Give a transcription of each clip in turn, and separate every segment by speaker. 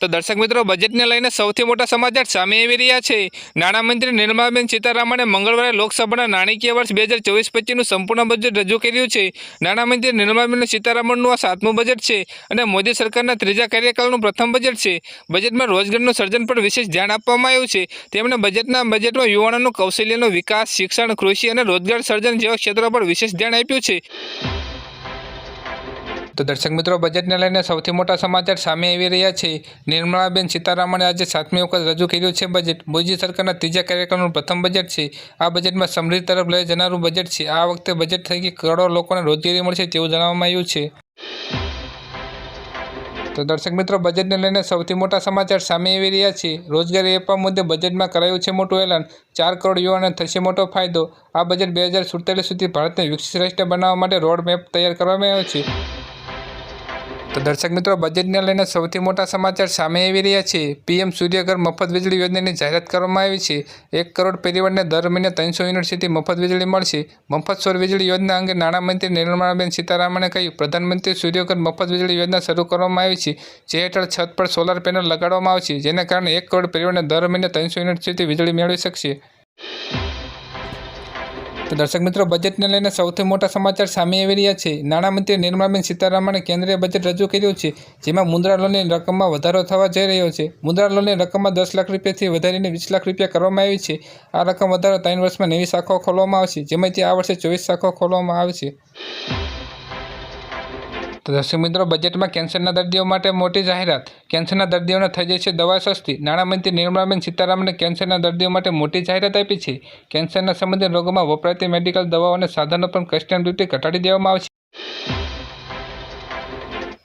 Speaker 1: તો દર્શક મિત્રો, બજેટને લઈને સૌથી મોટા સમાચાર સામે આવી રહ્યા છે. નાણામંત્રી નિર્મલાબેન સીતારામણે મંગળવારે લોકસભાના નાણાકીય વર્ષ બે હજાર ચોવીસ પચીસનું સંપૂર્ણ બજેટ રજૂ કર્યું છે. નાણામંત્રી નિર્મલાબેન સીતારામનનું આ સાતમું બજેટ છે અને મોદી સરકારના ત્રીજા કાર્યકાળનું પ્રથમ બજેટ છે. બજેટમાં રોજગારનું સર્જન પર વિશેષ ધ્યાન આપવામાં આવ્યું છે. તેમણે બજેટના બજેટમાં યુવાનોનું કૌશલ્યનો વિકાસ, શિક્ષણ, કૃષિ અને રોજગાર સર્જન જેવા ક્ષેત્રો પર વિશેષ ધ્યાન આપ્યું છે. તો દર્શક મિત્રો, બજેટને લઈને સૌથી મોટા સમાચાર સામે આવી રહ્યા છે. નિર્મલાબેન સીતારામણે આજે સાતમી વખત રજૂ કર્યું છે બજેટ. મોદી સરકારના ત્રીજા કાર્યક્રમનું પ્રથમ બજેટ છે. આ બજેટમાં સમૃદ્ધિ તરફ લઈ જનારું બજેટ છે. આ વખતે બજેટ થકી કરોડો લોકોને રોજગારી મળશે તેવું જણાવવામાં આવ્યું છે. તો દર્શક મિત્રો, બજેટને લઈને સૌથી મોટા સમાચાર સામે આવી રહ્યા છે. રોજગારી આપવા મુદ્દે બજેટમાં કરાયું છે મોટું એલાન. ચાર કરોડ યુવાનોને થશે મોટો ફાયદો. આ બજેટ બે હજાર સુડતાલીસ સુધી ભારતને વિકસિત રાષ્ટ્ર બનાવવા માટે રોડ મેપ તૈયાર કરવામાં આવ્યો છે. તો દર્શક મિત્રો, બજેટને લઈને સૌથી મોટા સમાચાર સામે આવી રહ્યા છે. પીએમ સૂર્યઘર મફત વીજળી યોજનાની જાહેરાત કરવામાં આવી છે. એક કરોડ પરિવારને દર મહિને ત્રણસો યુનિટ સુધી મફત વીજળી મળશે. મફત સૌર વીજળી યોજના અંગે નાણામંત્રી નિર્મળાબેન સીતારામને કહ્યું, પ્રધાનમંત્રી સૂર્યઘર મફત વીજળી યોજના શરૂ કરવામાં આવી છે, જે હેઠળ છત પર સોલાર પેનલ લગાડવામાં આવશે, જેના કારણે એક કરોડ પરિવારને દર મહિને ત્રણસો યુનિટ સુધી વીજળી મેળવી શકશે. તો દર્શક મિત્રો, બજેટને લઈને સૌથી મોટા સમાચાર સામે આવી રહ્યા છે. નાણામંત્રી નિર્મલાબેન સીતારામણે કેન્દ્રીય બજેટ રજૂ કર્યું છે, જેમાં મુદ્રા લોનની રકમમાં વધારો થવા જઈ રહ્યો છે. મુદ્રા લોનની રકમમાં દસ લાખ રૂપિયાથી વધારીને વીસ લાખ રૂપિયા કરવામાં આવી છે. આ રકમ વધારો ત્રણ વર્ષમાં નવી શાખાઓ ખોલવામાં આવશે, જેમાંથી આ વર્ષે ચોવીસ શાખાઓ ખોલવામાં આવશે. દર્શક મિત્રો, બજેટમાં કેન્સરના દર્દીઓ માટે મોટી જાહેરાત. કેન્સરના દર્દીઓને થઈ જશે દવા સસ્તી. નાણામંત્રી નિર્મલાબેન સીતારામને કેન્સરના દર્દીઓ માટે મોટી જાહેરાત આપી છે. કેન્સરના સંબંધિત રોગોમાં વપરાતી મેડિકલ દવાઓ અને સાધનો પણ કસ્ટમ ડ્યુટી ઘટાડી દેવામાં આવશે.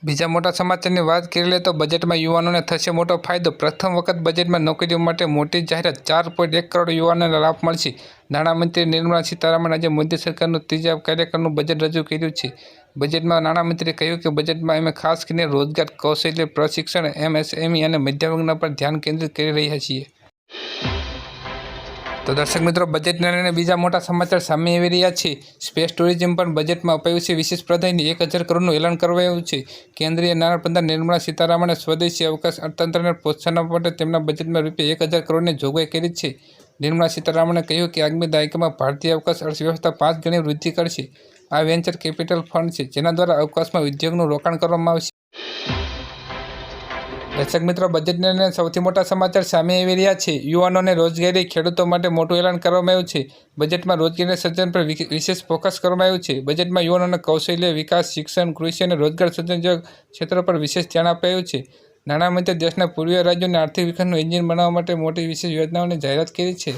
Speaker 1: બીજા મોટા સમાચારની વાત કરી લે તો બજેટમાં યુવાનોને થશે મોટો ફાયદો. પ્રથમ વખત બજેટમાં નોકરીઓ માટે મોટી જાહેરાત ચાર પોઈન્ટ એક કરોડ યુવાનોને લાભ મળશે. નાણામંત્રી નિર્મલા સીતારામન આજે મોદી સરકારનું ત્રીજા કાર્યક્રમનું બજેટ રજૂ કર્યું છે. બજેટમાં નાણામંત્રીએ કહ્યું કે બજેટમાં અમે ખાસ કરીને રોજગાર, કૌશલ્ય, પ્રશિક્ષણ, એમએસએમઈ અને મધ્યમ વર્ગના પર ધ્યાન કેન્દ્રિત કરી રહ્યા છીએ. તો દર્શક મિત્રો બજેટને લઈને બીજા મોટા સમાચાર સામે આવી રહ્યા છે. સ્પેસ ટુરિઝમ પણ બજેટમાં અપાયું છે. વિશેષ પ્રધાનની એક હજાર કરોડનું એલાન કરાયું છે. કેન્દ્રીય નાણાપ્રધાન નિર્મળા સીતારામને સ્વદેશી અવકાશ અર્થતંત્રને પ્રોત્સાહન આપવા માટે તેમના બજેટમાં રૂપિયા એક હજાર કરોડની જોગવાઈ કરી છે. નિર્મળા સીતારામને કહ્યું કે આગામી દાયકામાં ભારતીય અવકાશ અર્થવ્યવસ્થા પાંચ ગણી વૃદ્ધિ કરશે. આ વેન્ચર કેપિટલ ફંડ છે. જેના દ્વારા અવકાશમાં ઉદ્યોગનું રોકાણ કરવામાં આવશે. દર્શક મિત્રો, બજેટને લઈને સૌથી મોટા સમાચાર સામે આવી રહ્યા છે. યુવાનોને રોજગારી, ખેડૂતો માટે મોટું એલાન કરવામાં આવ્યું છે. બજેટમાં રોજગારી સર્જન પર વિશેષ ફોકસ કરવામાં આવ્યું છે. બજેટમાં યુવાનોના કૌશલ્ય, વિકાસ, શિક્ષણ, કૃષિ અને રોજગાર સર્જન જેવા ક્ષેત્રો પર વિશેષ ધ્યાન અપાયું છે. નાણામંત્રી દેશના પૂર્વીય રાજ્યોને આર્થિક વિકાસનું એન્જિન બનાવવા માટે મોટી વિશેષ યોજનાઓની જાહેરાત કરી છે.